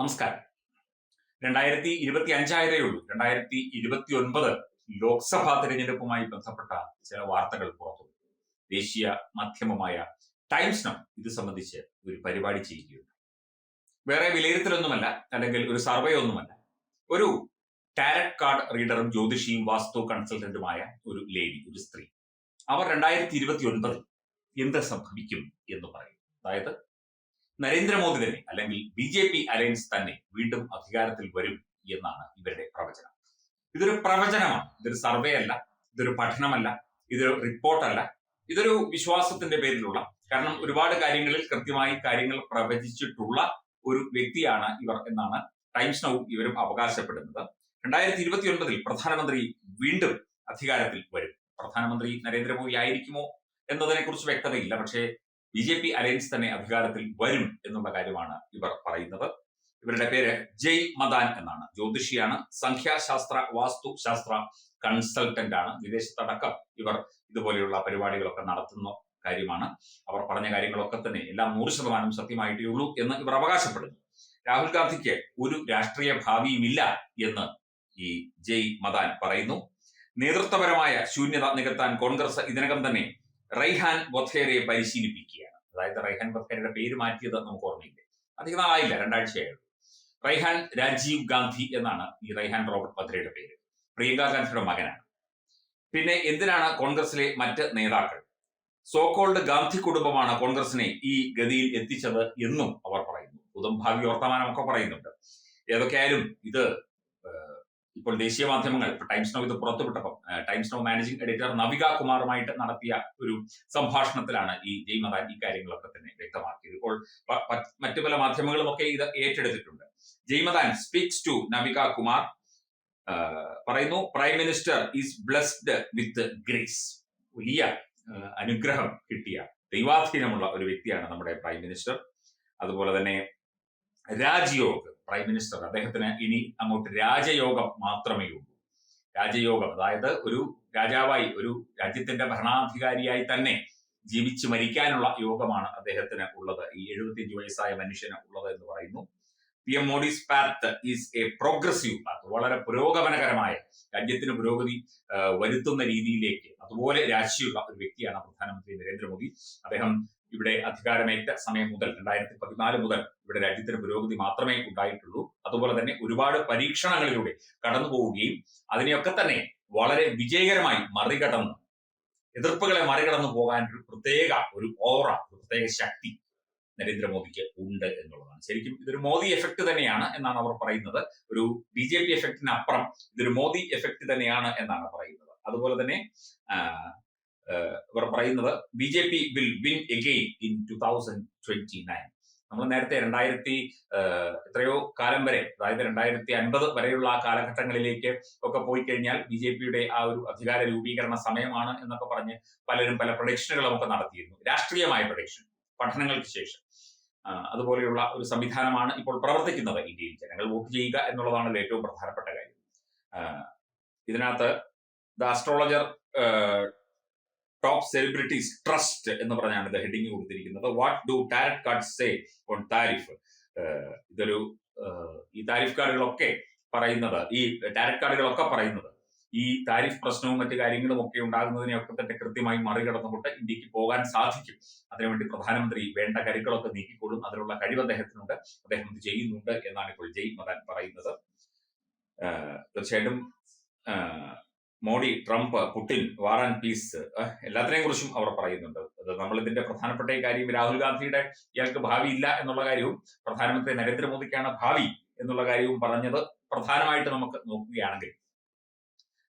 നമസ്കാരം. രണ്ടായിരത്തി ഇരുപത്തി അഞ്ചായതേ ഉള്ളൂ. രണ്ടായിരത്തി ഇരുപത്തി ഒൻപത് ലോക്സഭാ തെരഞ്ഞെടുപ്പുമായി ബന്ധപ്പെട്ട ചില വാർത്തകൾ പുറത്തു. ദേശീയ മാധ്യമമായ ടൈംസ് നൗ ഇത് സംബന്ധിച്ച് ഒരു പരിപാടി ചെയ്യുകയുണ്ട് വേറെ വിലയിരുത്തലൊന്നുമല്ല അല്ലെങ്കിൽ ഒരു സർവേ ഒന്നുമല്ല. ഒരു ടാരറ്റ് കാർഡ് റീഡറും ജ്യോതിഷിയും വാസ്തു കൺസൾട്ടന്റുമായ ഒരു ലേഡി ഒരു സ്ത്രീ. അവർ രണ്ടായിരത്തി ഇരുപത്തി ഒൻപതിൽ എന്ത് സംഭവിക്കും എന്ന് പറയും. അതായത് നരേന്ദ്രമോദി തന്നെ അല്ലെങ്കിൽ ബി ജെ പി അലയൻസ് തന്നെ വീണ്ടും അധികാരത്തിൽ വരും എന്നാണ് ഇവരുടെ പ്രവചനം. ഇതൊരു പ്രവചനമാണ്. ഇതൊരു സർവേ അല്ല. ഇതൊരു പഠനമല്ല. ഇതൊരു റിപ്പോർട്ടല്ല ഇതൊരു വിശ്വാസത്തിന്റെ പേരിലുള്ള കാരണം ഒരുപാട് കാര്യങ്ങളിൽ കൃത്യമായി കാര്യങ്ങൾ പ്രവചിച്ചിട്ടുള്ള ഒരു വ്യക്തിയാണ് ഇവർ എന്നാണ് ടൈംസ് നൗ ഇവരും അവകാശപ്പെടുന്നത്. രണ്ടായിരത്തി ഇരുപത്തി ഒൻപതിൽ പ്രധാനമന്ത്രി വീണ്ടും അധികാരത്തിൽ വരും. പ്രധാനമന്ത്രി നരേന്ദ്രമോദി ആയിരിക്കുമോ എന്നതിനെ കുറിച്ച് വ്യക്തതയില്ല. പക്ഷേ ബി ജെ പി അലയൻസ് തന്നെ അധികാരത്തിൽ വരും എന്നുള്ള കാര്യമാണ് ഇവർ പറയുന്നത്. ഇവരുടെ പേര് ജയ് മദാൻ എന്നാണ്. ജ്യോതിഷിയാണ് സംഖ്യാശാസ്ത്ര വാസ്തു ശാസ്ത്ര കൺസൾട്ടന്റ് ആണ്. വിദേശത്തടക്കം ഇവർ ഇതുപോലെയുള്ള പരിപാടികളൊക്കെ നടത്തുന്ന കാര്യമാണ്. അവർ പറഞ്ഞ കാര്യങ്ങളൊക്കെ തന്നെ എല്ലാം നൂറ് ശതമാനം സത്യമായിട്ടേ ഉള്ളൂ എന്ന് ഇവർ അവകാശപ്പെടുന്നു. രാഹുൽ ഗാന്ധിക്ക് ഒരു രാഷ്ട്രീയ ഭാവിയുമില്ല എന്ന് ഈ ജയ് മദാൻ പറയുന്നു. നേതൃത്വപരമായ ശൂന്യത നികത്താൻ കോൺഗ്രസ് ഇതിനകം തന്നെ റൈഹാൻ ബൊഥേരയെ പരിശീലിപ്പിക്കുകയാണ്. അതായത് റൈഹാൻ ബൊഥേരയുടെ പേര് മാറ്റിയത് നമുക്ക് ഓർമ്മയില്ലേ? അധികം നാളായില്ല രണ്ടാഴ്ചയായിരുന്നു റൈഹാൻ രാജീവ് ഗാന്ധി എന്നാണ് ഈ റൈഹാൻ റോബർട്ട് ബദ്രയുടെ പേര്. പ്രിയങ്ക ഗാന്ധിയുടെ മകനാണ്. പിന്നെ എന്തിനാണ് കോൺഗ്രസിലെ മറ്റ് നേതാക്കൾ? സോക്കോൾഡ് ഗാന്ധി കുടുംബമാണ് കോൺഗ്രസിനെ ഈ ഗതിയിൽ എത്തിച്ചത് എന്നും അവർ പറയുന്നു. പുതും ഭാവി വർത്തമാനമൊക്കെ പറയുന്നുണ്ട്. ഏതൊക്കെയായാലും ഇത് ഇപ്പോൾ ദേശീയ മാധ്യമങ്ങൾ ടൈംസ് നോ ഇത് പുറത്തുവിട്ടപ്പം Times Now managing editor Navika കുമാറുമായിട്ട് നടത്തിയ ഒരു സംഭാഷണത്തിലാണ് ഈ ജയ് മദാൻ ഈ കാര്യങ്ങളൊക്കെ തന്നെ വ്യക്തമാക്കിയത്. ഇപ്പോൾ മറ്റു പല മാധ്യമങ്ങളും ഒക്കെ ഇത് ഏറ്റെടുത്തിട്ടുണ്ട്. Jai Madan speaks to Navika Kumar. പറയുന്നു prime minister is blessed with grace വലിയ അനുഗ്രഹം കിട്ടിയ ദൈവാധീനമുള്ള ഒരു വ്യക്തിയാണ് നമ്മുടെ പ്രൈം മിനിസ്റ്റർ അതുപോലെ തന്നെ രാജയോഗ്. പ്രൈം മിനിസ്റ്റർ അദ്ദേഹത്തിന് ഇനി അങ്ങോട്ട് രാജയോഗം മാത്രമേ ഉള്ളൂ. രാജയോഗം അതായത് ഒരു രാജാവായി ഒരു രാജ്യത്തിന്റെ ഭരണാധികാരിയായി തന്നെ ജീവിച്ച് മരിക്കാനുള്ള യോഗമാണ് അദ്ദേഹത്തിന് ഉള്ളത്. ഈ എഴുപത്തിയഞ്ച് വയസ്സായ മനുഷ്യന് ഉള്ളത് എന്ന് പറയുന്നു. P. M. Modi's path is a progressive path വളരെ പുരോഗമനകരമായ രാജ്യത്തിന് പുരോഗതി വരുത്തുന്ന രീതിയിലേക്ക് അതുപോലെ രാശിയുള്ള ഒരു വ്യക്തിയാണ് പ്രധാനമന്ത്രി നരേന്ദ്രമോദി. അദ്ദേഹം ഇവിടെ അധികാരമേറ്റ സമയം മുതൽ രണ്ടായിരത്തി പതിനാല് മുതൽ ഇവിടെ രാജ്യത്തിന് പുരോഗതി മാത്രമേ ഉണ്ടായിട്ടുള്ളൂ. അതുപോലെ തന്നെ ഒരുപാട് പരീക്ഷണങ്ങളിലൂടെ കടന്നു പോവുകയും അതിനെയൊക്കെ തന്നെ വളരെ വിജയകരമായി മറികടന്ന് എതിർപ്പുകളെ മറികടന്നു പോകാൻ ഒരു പ്രത്യേക ഒരു ഓറ ഒരു പ്രത്യേക ശക്തി നരേന്ദ്രമോദിക്ക് ഉണ്ട് എന്നുള്ളതാണ്. ശരിക്കും ഇതൊരു മോദി എഫക്ട് തന്നെയാണ് എന്നാണ് അവർ പറയുന്നത്. ഒരു ബി ജെ പി എഫക്റ്റിനപ്പുറം ഇതൊരു മോദി എഫക്ട് തന്നെയാണ് എന്നാണ് പറയുന്നത്. അതുപോലെ തന്നെ ഇവർ പറയുന്നത് B J P will win again in two thousand twenty nine നമ്മൾ നേരത്തെ രണ്ടായിരത്തി എത്രയോ കാലം വരെ അതായത് രണ്ടായിരത്തി അൻപത് വരെയുള്ള ആ കാലഘട്ടങ്ങളിലേക്ക് ഒക്കെ പോയി കഴിഞ്ഞാൽ ബി ജെ പിയുടെ ആ ഒരു അധികാര രൂപീകരണ സമയമാണ് എന്നൊക്കെ പറഞ്ഞ് പലരും പല പ്രൊഡക്ഷനുകളും ഒക്കെ നടത്തിയിരുന്നു. രാഷ്ട്രീയമായ പ്രൊഡക്ഷൻ പഠനങ്ങൾക്ക് ശേഷം. അതുപോലെയുള്ള ഒരു സംവിധാനമാണ് ഇപ്പോൾ പ്രവർത്തിക്കുന്നത് ഇന്ത്യയിൽ. ജനങ്ങൾ വോട്ട് ചെയ്യുക എന്നുള്ളതാണ് ഏറ്റവും പ്രധാനപ്പെട്ട കാര്യം. ഇതിനകത്ത് the astrologer top celebrities trust എന്ന് പറഞ്ഞാണ് ഇത് ഹെഡിങ് കൊടുത്തിരിക്കുന്നത്. What do tarot card say on tariff ഇതൊരു ഈ താരിഫ് കാർഡുകളൊക്കെ പറയുന്നത് ഈ ടാരറ്റ് കാർഡുകളൊക്കെ പറയുന്നത്. ഈ താരിഫ് പ്രശ്നവും മറ്റു കാര്യങ്ങളും ഒക്കെ ഉണ്ടാകുന്നതിനെയൊക്കെ തന്നെ കൃത്യമായി മറികടന്നുകൊണ്ട് ഇന്ത്യയ്ക്ക് പോകാൻ സാധിക്കും. അതിനുവേണ്ടി പ്രധാനമന്ത്രി വേണ്ട കരുക്കളൊക്കെ നീക്കിക്കൊള്ളും. അതിനുള്ള കഴിവ് അദ്ദേഹത്തിനുണ്ട്. അദ്ദേഹം ഇത് ചെയ്യുന്നുണ്ട് എന്നാണ് ഇപ്പോൾ ജയ് മദാൻ പറയുന്നത്. തീർച്ചയായിട്ടും Modi Trump Putin war and peace എല്ലാത്തിനെയും കുറിച്ചും അവർ പറയുന്നുണ്ട്. അത് നമ്മൾ ഇതിന്റെ പ്രധാനപ്പെട്ട കാര്യം രാഹുൽ ഗാന്ധിയുടെ ഇയാൾക്ക് ഭാവി ഇല്ല എന്നുള്ള കാര്യവും പ്രധാനമന്ത്രി നരേന്ദ്രമോദിക്കാണ് ഭാവി എന്നുള്ള കാര്യവും പറഞ്ഞത് പ്രധാനമായിട്ട് നമുക്ക് നോക്കുകയാണെങ്കിൽ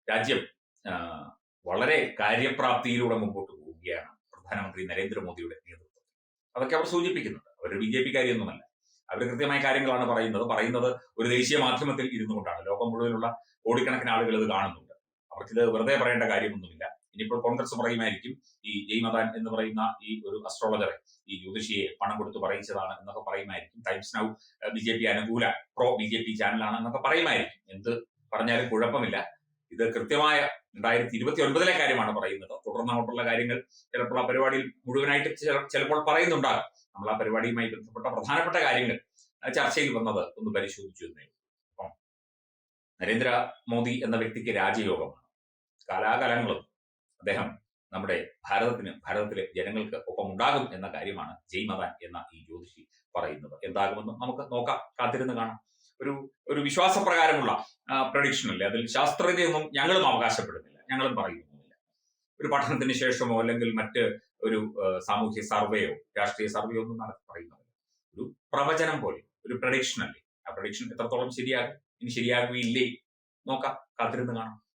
രാജ്യം വളരെ കാര്യപ്രാപ്തിയിലൂടെ മുമ്പോട്ട് പോവുകയാണ് പ്രധാനമന്ത്രി നരേന്ദ്രമോദിയുടെ നേതൃത്വം അതൊക്കെ അവർ സൂചിപ്പിക്കുന്നുണ്ട്. അവർ ബി ജെ പി കാര്യമൊന്നുമല്ല അവർ കൃത്യമായ കാര്യങ്ങളാണ് പറയുന്നത്. പറയുന്നത് ഒരു ദേശീയ മാധ്യമത്തിൽ ഇരുന്നുകൊണ്ടാണ്. ലോകം മുഴുവനുള്ള കോടിക്കണക്കിന് ആളുകൾ ഇത് കാണുന്നുണ്ട്. അവർക്കിത് വെറുതെ പറയേണ്ട കാര്യമൊന്നുമില്ല. ഇനിയിപ്പോൾ കോൺഗ്രസ് പറയുമായിരിക്കും ഈ ജയ് മദാൻ എന്ന് പറയുന്ന ഈ ഒരു അസ്ട്രോളജറെ ഈ ജ്യോതിഷിയെ പണം കൊടുത്ത് പറയിച്ചതാണ് എന്നൊക്കെ പറയുമായിരിക്കും. Times Now B J P അനുകൂല പ്രോ ബി ജെ പി ചാനലാണ് എന്നൊക്കെ പറയുമായിരിക്കും. എന്ത് പറഞ്ഞാലും കുഴപ്പമില്ല. ഇത് കൃത്യമായ രണ്ടായിരത്തി ഇരുപത്തി ഒൻപതിലെ കാര്യമാണ് പറയുന്നത്. തുടർന്ന് അങ്ങോട്ടുള്ള കാര്യങ്ങൾ ചിലപ്പോൾ ആ പരിപാടിയിൽ മുഴുവനായിട്ട് ചിലപ്പോൾ പറയുന്നുണ്ടാകും. നമ്മൾ ആ പരിപാടിയുമായി ബന്ധപ്പെട്ട പ്രധാനപ്പെട്ട കാര്യങ്ങൾ ചർച്ചയിൽ വന്നത് ഒന്ന് പരിശോധിച്ചു. അപ്പം നരേന്ദ്ര മോദി എന്ന വ്യക്തിക്ക് രാജയോഗമാണ് കാലാകാലങ്ങളും അദ്ദേഹം നമ്മുടെ ഭാരതത്തിന് ഭാരതത്തിലെ ജനങ്ങൾക്ക് ഒപ്പം ഉണ്ടാകും എന്ന കാര്യമാണ് ജയ് മതാൻ എന്ന ഈ ജ്യോതിഷി പറയുന്നത്. എന്താകുമെന്ന് നമുക്ക് നോക്കാം. കാത്തിരുന്ന് കാണാം. ഒരു ഒരു വിശ്വാസപ്രകാരമുള്ള പ്രഡിക്ഷൻ അല്ലേ? അതിൽ ശാസ്ത്രജ്ഞയൊന്നും ഞങ്ങളും അവകാശപ്പെടുന്നില്ല. ഞങ്ങളും പറയുന്നില്ല ഒരു പഠനത്തിന് ശേഷമോ അല്ലെങ്കിൽ മറ്റ് ഒരു സാമൂഹ്യ സർവേയോ രാഷ്ട്രീയ സർവേയോ ഒന്നും നടത്തി പറയുന്നില്ല ഒരു പ്രവചനം പോലെ ഒരു പ്രഡിക്ഷൻ അല്ലേ? ആ പ്രഡിക്ഷൻ എത്രത്തോളം ശരിയാകും? ഇനി ശരിയാകുകയില്ലേ? നോക്കാം. കാത്തിരുന്ന് കാണാം.